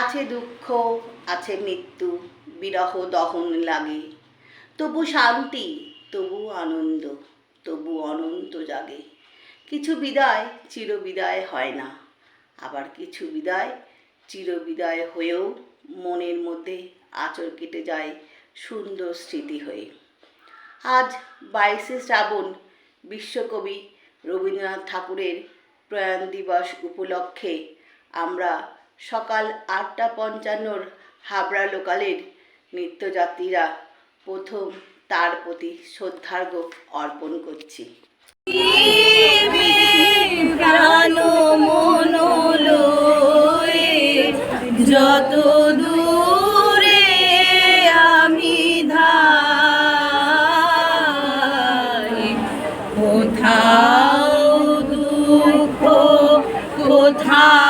আছে দুঃখ, আছে মৃত্যু, বিরহ দহন লাগে। তবু শান্তি, তবু আনন্দ, তবু অনন্ত জাগে। কিছু বিদায় চিরবিদায় হয় না, আবার কিছু বিদায় চিরবিদায় হয়েও মনের মধ্যে আচর কেটে যায় সুন্দর স্মৃতি হয়ে। আজ বাইশে শ্রাবণ বিশ্বকবি রবীন্দ্রনাথ ঠাকুরের প্রয়াণ দিবস উপলক্ষে আমরা সকাল আটটা পঞ্চান্নর হাবড়া লোকালের নৃত্যযাত্রীরা প্রথম তার প্রতি শ্রদ্ধার্ঘ অর্পণ করছি। যত আমি কোথাও দুঃখ, কোথাও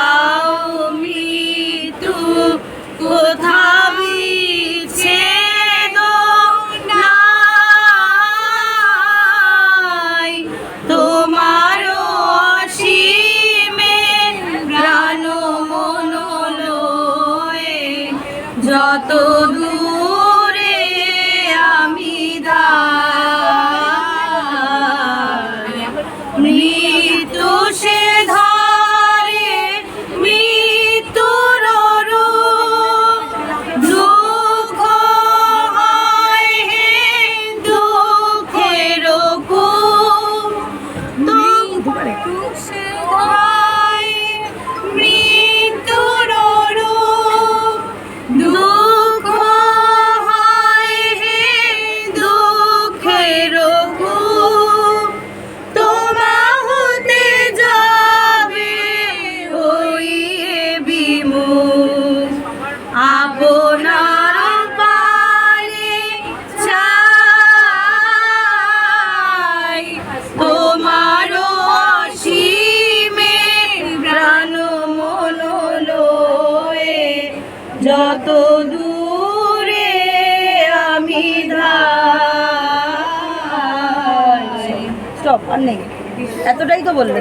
যত দূরে আমি মৃত্যু সে ধরে মৃত্যুর দুঃখ হয় হে দুঃখের মৃত্যু সে ধরে বিমুখ আপনার পারে চাই। তোমার অসীমে প্রাণ মনোলয়ে যত দূরে আমি ধাই স্টপ আর নেই। এতটাই তো বললে